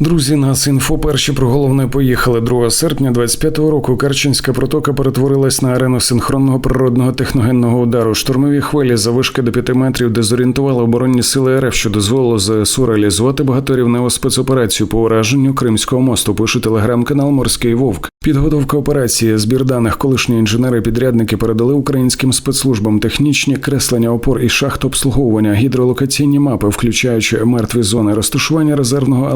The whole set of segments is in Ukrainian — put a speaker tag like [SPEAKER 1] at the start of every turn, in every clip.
[SPEAKER 1] Друзі, нас інфо перші про головне поїхали 2 серпня 25-го року. Керченська протока перетворилась на арену синхронного природного техногенного удару. Штурмові хвилі завишки до 5 метрів дезорієнтували оборонні сили РФ, що дозволило ЗСУ реалізувати багаторівневу спецоперацію по ураженню Кримського мосту. Пише телеграм-канал Морський Вовк. Підготовка операції, збір даних колишні інженери-підрядники передали українським спецслужбам технічні креслення опор і шахт обслуговування, гідролокаційні мапи, включаючи мертві зони, розташування резервного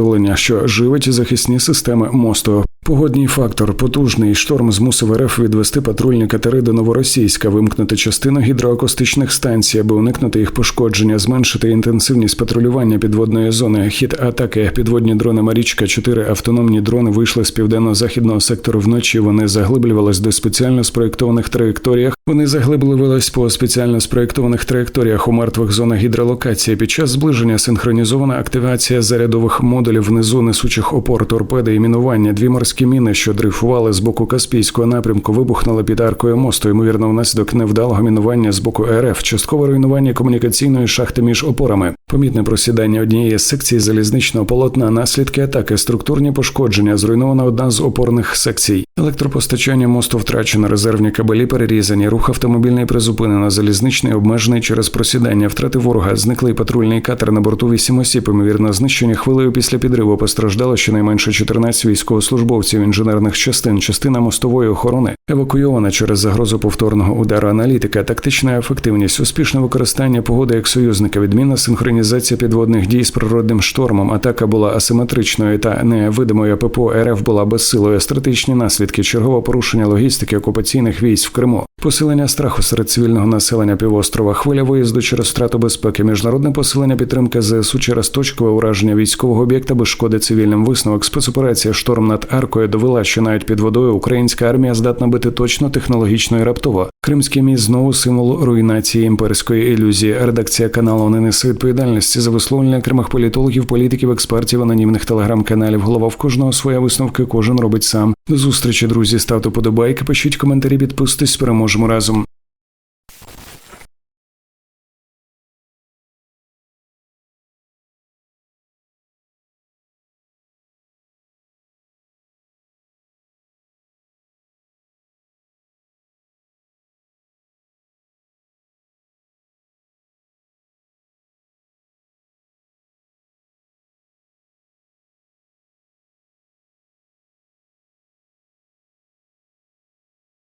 [SPEAKER 1] електроживлення, що живить захисні системи мосту. Погодній фактор, потужний шторм змусив РФ відвести патрульні катери до новоросійська, вимкнути частину гідроакустичних станцій, аби уникнути їх пошкодження, зменшити інтенсивність патрулювання підводної зони. Хід атаки підводні дрони Марічка, чотири автономні дрони вийшли з південно-західного сектору вночі. Вони заглиблювались до спеціально спроєктованих траєкторіях. Вони заглиблювались по спеціально спроєктованих траєкторіях у мертвих зонах гідролокації. Під час зближення синхронізована активація зарядових модулів внизу несучих опор торпеди і мінування. Дві морські міни, що дрейфували з боку Каспійського напрямку, вибухнули під аркою мосту. Ймовірно, внаслідок невдалого мінування з боку РФ, часткове руйнування комунікаційної шахти між опорами, помітне просідання однієї з секцій залізничного полотна, наслідки атаки, структурні пошкодження, зруйнована одна з опорних секцій. Електропостачання мосту втрачено, резервні кабелі перерізані, рух автомобільний призупинено, залізничний обмежений через просідання, втрати ворога, зниклий патрульний катер на борту 8 осіб, ймовірно, знищені хвилею після підриву. Постраждало щонайменше 14 військовослужбовців інженерних частин, частина мостової охорони евакуйована через загрозу повторного удару. Аналітика, тактична ефективність, успішне використання погоди як союзника, відмінна синхронізація підводних дій з природним штормом. Атака була асиметричною та невидимою. ППО РФ була безсилою. Стратегічні наслідки, чергове порушення логістики окупаційних військ в Криму, посилення страху серед цивільного населення півострова, хвиля виїзду через втрату безпеки, міжнародне посилення підтримки ЗСУ через точкове ураження військового об'єкта без шкоди цивільним висновок. Спецоперація шторм над аркою довела, що навіть під водою українська армія здатна бити точно, технологічно і раптово. Кримський міст знову символ руйнації імперської ілюзії. Редакція каналу не несе відповідальності за висловлення окремих політологів, політиків, експертів, анонімних телеграм-каналів. Голова в кожного своя висновки, кожен робить сам. До зустрічі, друзі. Ставте подобайки, пишіть коментарі, підписуйтесь. Переможемо разом.